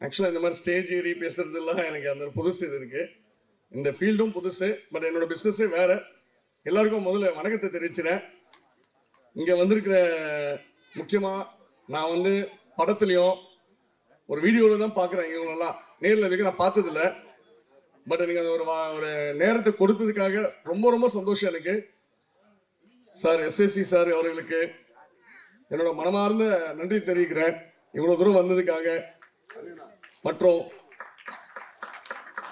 ஆக்சுவலாக இந்த மாதிரி ஸ்டேஜ் ஏறி பேசுறதுலாம் எனக்கு அந்த ஒரு புதுசு இது இருக்கு. இந்த ஃபீல்டும் புதுசு பட் என்னோட பிஸ்னஸே வேற. எல்லாருக்கும் முதல்ல வணக்கத்தை தெரிவிச்சிடறேன் இங்கே வந்திருக்கிற முக்கியமாக நான் வந்து படத்துலையும் ஒரு வீடியோவில் தான் பார்க்குறேன் இவங்களெல்லாம். நேரில் இருக்கு நான் பார்த்ததில்ல. பட் எனக்கு அந்த ஒரு வா- ஒரு நேரத்தை கொடுத்ததுக்காக ரொம்ப ரொம்ப சந்தோஷம் எனக்கு. சார் எஸ்எஸ்சி சார் அவர்களுக்கு என்னோட மனமார்ந்த நன்றி தெரிவிக்கிறேன். இவ்வளோ தூரம் வந்ததுக்காக. மற்றும்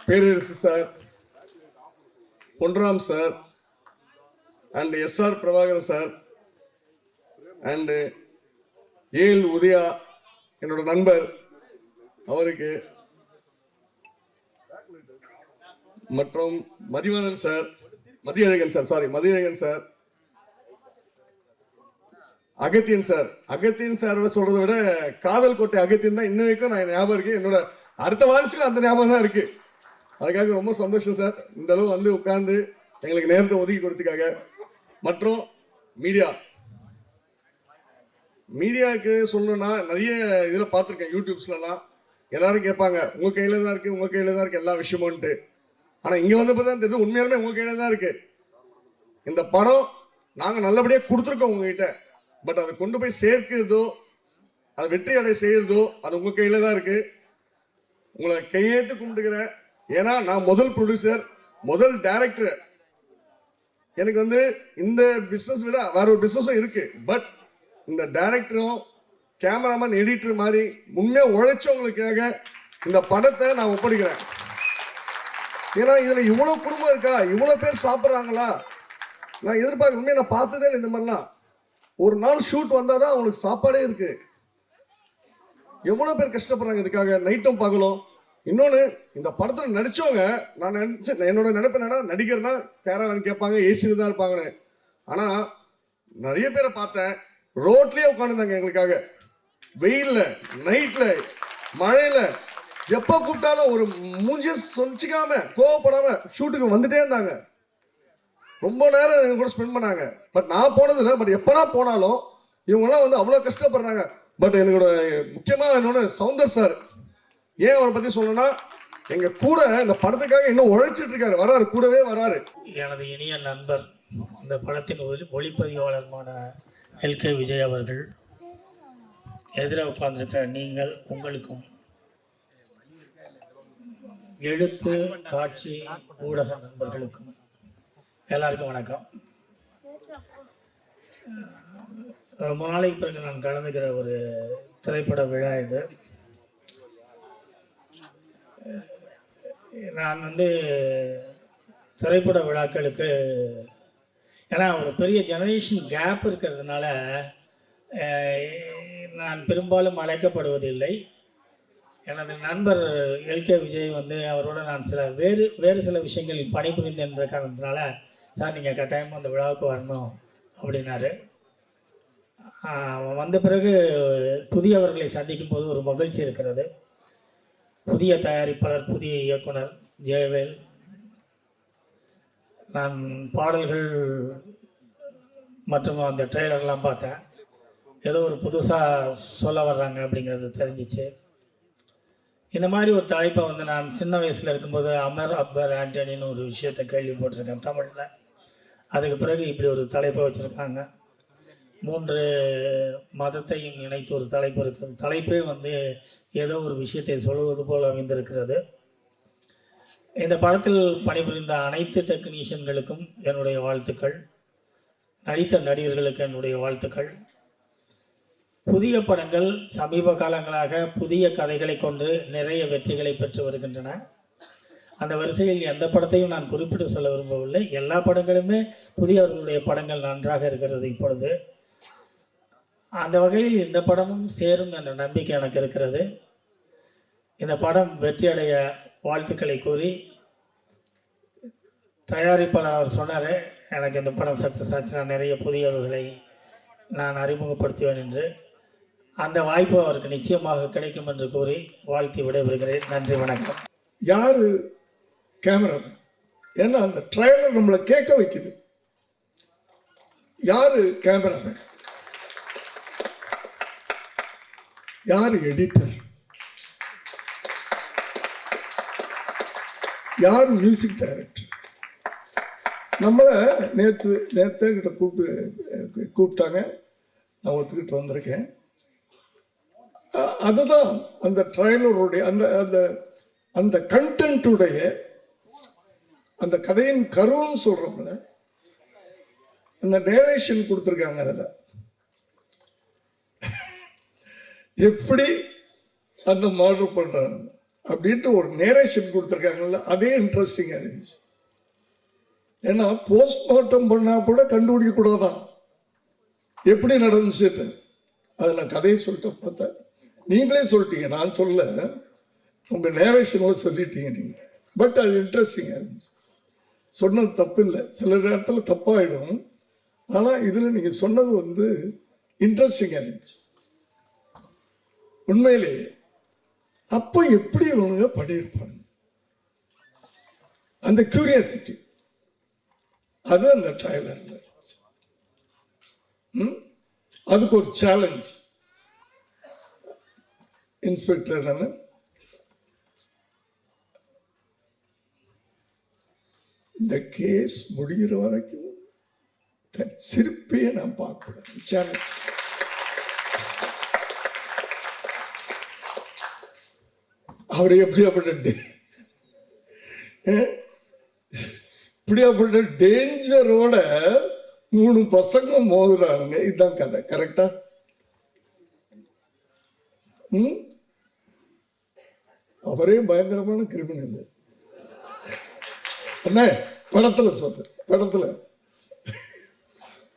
Perarasu sir Ponram sir and S R Prabhakar sir and L Udhaya என்னோட நண்பர் அவருக்கு மற்றும் Mathivanan sir Mathiyazhagan sir sorry Mathiyazhagan sir Agathiyan sir. Agathiyan sir சொல்றதை விட காதல் கோட்டை அகத்தியன் தான் இன்ன வரைக்கும் நான் ஞாபகம் இருக்கு. என்னோட அடுத்த வாரிசுக்கும் அந்த ஞாபகம் தான் இருக்கு. அதுக்காக ரொம்ப சந்தோஷம் சார். இந்த அளவு வந்து உட்கார்ந்து எங்களுக்கு நேரத்தை ஒதுக்கி கொடுத்துக்காக மற்றும் மீடியா. மீடியாவுக்கு சொல்லணும்னா நிறைய இதில் பார்த்துருக்கேன் யூடியூப்ஸ்லலாம். எல்லாரும் கேட்பாங்க உங்கள் கையில் தான் இருக்குது உங்கள் கையில் தான் இருக்குது எல்லா விஷயமும்ன்ட்டு. ஆனால் இங்கே வந்தப்போ தான் தெரியுது உண்மையாலுமே உங்கள் கையில் தான் இருக்குது இந்த படம் நாங்கள் நல்லபடியாக கொடுத்துருக்கோம் உங்ககிட்ட. பட் அதை கொண்டு போய் சேர்க்கிறதோ அதை வெற்றி அடை செய்யறதோ அது உங்கள் கையில் தான் இருக்குது உங்களை கையேற்று கும்பிட்டுக்கிறேன் ஏன்னா நான் முதல் ப்ரொடியூசர் முதல் டைரக்டர் எனக்கு வந்து இந்த பிஸ்னஸ் விட வேற ஒரு பிஸ்னஸும் இருக்கு. பட் இந்த டைரக்டரும் கேமராமேன் எடிட்டர் மாதிரி முன்னே உழைச்சவங்களுக்காக இந்த படத்தை நான் ஒப்படைக்கிறேன். ஏன்னா இதுல இவ்வளவு குடும்பம் இருக்கா? இவ்வளவு பேர் சாப்பிட்றாங்களா? நான் எதிர்பார்க்க உண்மையை நான் பார்த்ததே இல்லை இந்த மாதிரிலாம். ஒரு நாள் ஷூட் வந்தாதான் அவங்களுக்கு சாப்பாடே இருக்கு. எவ்வளவு பேர் கஷ்டப்படுறாங்க இதுக்காக? நைட்டும் பகலும். இன்னொன்று இந்த படத்தில் நடிச்சவங்க நான் நினச்ச என்னோட நினைப்பு என்னன்னா நடிகர்னா கேரவன் கேட்பாங்க ஏசியில் தான் இருப்பாங்கன்னு. ஆனால் நிறைய பேரை பார்த்தேன் ரோட்லேயே உட்காந்துருந்தாங்க எங்களுக்காக. வெயில்ல நைட்ல மழையில எப்போ கூப்பிட்டாலும் ஒரு மூஞ்சியை சொலிச்சிக்காம கோவப்படாம ஷூட்டுக்கு வந்துட்டே இருந்தாங்க. ரொம்ப நேரம் இவங்க கூட ஸ்பெண்ட் பண்ணாங்க. பட் நான் போனதில்லை பட் எப்போனா போனாலும் இவங்கெல்லாம் வந்து அவ்வளோ கஷ்டப்படுறாங்க. பட் என்னோட முக்கியமாக என்னோட சவுந்தர் சார் ஏன் அவரை பற்றி சொல்லணும்னா எங்க கூட இந்த படத்துக்காக இன்னும் உழைச்சிட்டு இருக்காரு. வராரு கூடவே வராரு எனது இனிய நண்பர் இந்த படத்தின் ஒரு ஒளிப்பதிவாளருமான எல்கே விஜய் அவர்கள் எதிர உட்கார்ந்துருக்க நீங்கள் உங்களுக்கும் எழுத்து காட்சி ஊடக நண்பர்களுக்கும் எல்லாருக்கும் வணக்கம். ரொம்ப நாளைக்கு பிறகு நான் கலந்துக்கிற ஒரு திரைப்பட விழா இது. நான் வந்து திரைப்பட விழாக்களுக்கு ஏன்னா ஒரு பெரிய ஜெனரேஷன் கேப் இருக்கிறதுனால நான் பெரும்பாலும் அழைக்கப்படுவதில்லை. எனது நண்பர் எல்கே விஜய் வந்து அவரோட நான் சில வேறு வேறு சில விஷயங்கள் பணிபுரிந்தேன் என்ற காரணத்தினால சார் நீங்கள் கட்டாயமாக அந்த விழாவுக்கு வரணும்? அப்படின்னாரு. வந்த பிறகு புதியவர்களை சந்திக்கும் போது ஒரு மகிழ்ச்சி இருக்கிறது. புதிய தயாரிப்பாளர் புதிய இயக்குனர் ஜெயவேல். நான் பாடல்கள் மற்றும் அந்த ட்ரெய்லர்லாம் பார்த்தேன். ஏதோ ஒரு புதுசாக சொல்ல வர்றாங்க அப்படிங்கிறது தெரிஞ்சிச்சு. இந்த மாதிரி ஒரு தலைப்பை வந்து நான் சின்ன வயசில் இருக்கும்போது அமர் அக்பர் ஆண்டனின்னு ஒரு விஷயத்தை கேள்விப்பட்டிருக்கேன் தமிழில். அதுக்கு பிறகு இப்படி ஒரு தலைப்பை வச்சுருக்காங்க. மூன்று மதத்தையும் இணைத்து ஒரு தலைப்பு இருக்குது தலைப்பே வந்து ஏதோ ஒரு விஷயத்தை சொல்வது போல் அமைந்திருக்கிறது. இந்த படத்தில் பணிபுரிந்த அனைத்து டெக்னீஷியன்களுக்கும் என்னுடைய வாழ்த்துக்கள். நடித்த நடிகர்களுக்கு என்னுடைய வாழ்த்துக்கள். புதிய படங்கள் சமீப காலங்களாக புதிய கதைகளை கொண்டு நிறைய வெற்றிகளை பெற்று வருகின்றன. அந்த வரிசையில் எந்த படத்தையும் நான் குறிப்பிட்டு சொல்ல விரும்பவில்லை. எல்லா படங்களுமே புதியவர்களுடைய படங்கள் நன்றாக இருக்கிறது இப்பொழுது. அந்த வகையில் இந்த படமும் சேரும் என்ற நம்பிக்கை எனக்கு இருக்கிறது. இந்த படம் வெற்றியடைய வாழ்த்துக்களை கூறி தயாரிப்பாளர் அவர் சொன்னார் எனக்கு இந்த படம் சக்ஸஸ் ஆச்சுன்னா நிறைய புதியவர்களை நான் அறிமுகப்படுத்துவேன் என்று. அந்த வாய்ப்பு அவருக்கு நிச்சயமாக கிடைக்கும் என்று கூறி வாழ்த்தி விடைபெறுகிறேன். நன்றி வணக்கம். யாரு கேமராமேன். ஏன்னா அந்த ட்ரைலர் நம்மளை கேட்க வைக்குது. யாரு கேமராமேன்? யார் எடிட்டர் யார் மியூசிக் டைரக்டர் நம்மளை நேற்று நேற்று கிட்ட கூப்பிட்டு கூப்பிட்டாங்க. நான் ஒத்துக்கிட்டு வந்திருக்கேன். அதுதான் அந்த ட்ரைலருடைய அந்த அந்த அந்த கண்டென்ட்டுடைய அந்த கதையின் கருன்னு சொல்றோம்ல அந்த நேரேஷன் கொடுத்துருக்காங்க அதில். எப்படி அந்த மர்டர் பண்றாங்க அப்படின்ட்டு ஒரு நேரேஷன் கொடுத்துருக்காங்கல்ல அதே இன்ட்ரெஸ்டிங்காக இருந்துச்சு. ஏன்னா போஸ்ட்மார்ட்டம் பண்ணா கூட கண்டுபிடிக்க கூடாதான் எப்படி நடந்துச்சுன்னு. அதை நான் கதையை சொல்லிட்டு பார்த்தேன் நீங்களே சொல்லிட்டீங்க நான் சொல்ல உங்க நேரேஷன்ல சொல்லிட்டீங்க நீங்க. பட் அது இன்ட்ரெஸ்டிங்காக இருந்துச்சு. சொன்னது தப்பு இல்லை சில நேரத்தில் தப்பாயிடும். ஆனால் இதில் நீங்கள் சொன்னது வந்து இன்ட்ரெஸ்டிங்காக இருந்துச்சு. உண்மையிலேயே அப்போ எப்படி இவனுங்க பண்ணியிருப்பாங்க? அந்த கியூரியாசிட்டி அது அந்த ட்ரைலரில் இருந்துச்சு. ம்? அதுக்கு ஒரு சேலஞ்ச் இன்ஸ்பெக்டர் என்ன இந்த கேஸ் முடிகிற வரைக்கும் தன் சிரிப்பையே நான் பார்க்கக்கூடாது. சேலஞ்ச் அவர் எப்படியாப்பட்ட டே- இப்படியாப்பட்ட டேஞ்சரோட மூணு பசங்க மோதுறாங்க இதுதான் கதை. கரெக்டா? ம்? அவரே பயங்கரமான கிரிமினல். அண்ணே படத்துல சொல்றேன் படத்துல.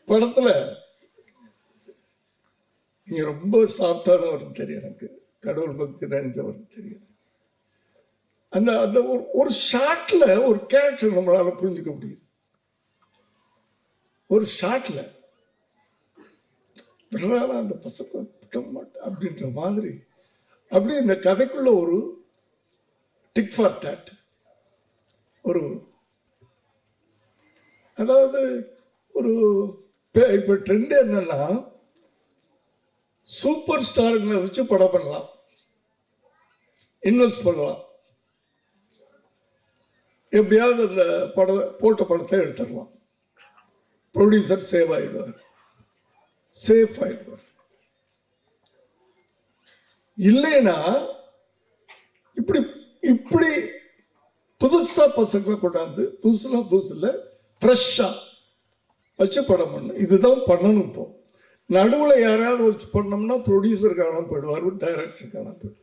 படத்துல. நீங்க ரொம்ப சாஃப்டானவர் தெரியும் எனக்கு. கடவுள் பக்தி நினைச்சவர் தெரியும். அந்த அந்த ஒரு ஒரு ஷாட்ல ஒரு கேரக்டர் நம்மளால புரிஞ்சுக்க முடியுது ஒரு ஷாட்ல விடுறானா அந்த பசங்க? மாட்டேன் அப்படின்ற மாதிரி. அப்படி இந்த கதைக்குள்ள ஒரு டிக் ஃபார் டேட் ஒரு அதாவது ஒரு பே- இப்ப ட்ரெண்ட் என்னன்னா சூப்பர் ஸ்டாருங்களை வச்சு படம் பண்ணலாம். இன்வெஸ்ட் பண்ணலாம். எப்படியாவது அந்த படத்தை போட்ட படத்தை எடுத்துடலாம். ப்ரொடியூசர் சேவ் ஆயிடுவார். சேஃப் ஆயிடுவார். இல்லைன்னா இப்படி இப்படி புதுசா பசங்களை கொண்டாந்து புதுசுனா புதுசு ஃப்ரெஷ்ஷாக வச்சு படம் பண்ணு. இதுதான் பண்ணணும் இப்போ. நடுவில் யாராவது வச்சு பண்ணோம்னா ப்ரொடியூசர் காணாமல் போயிடுவார் டைரக்டர் காணாமல் போயிடுவார்.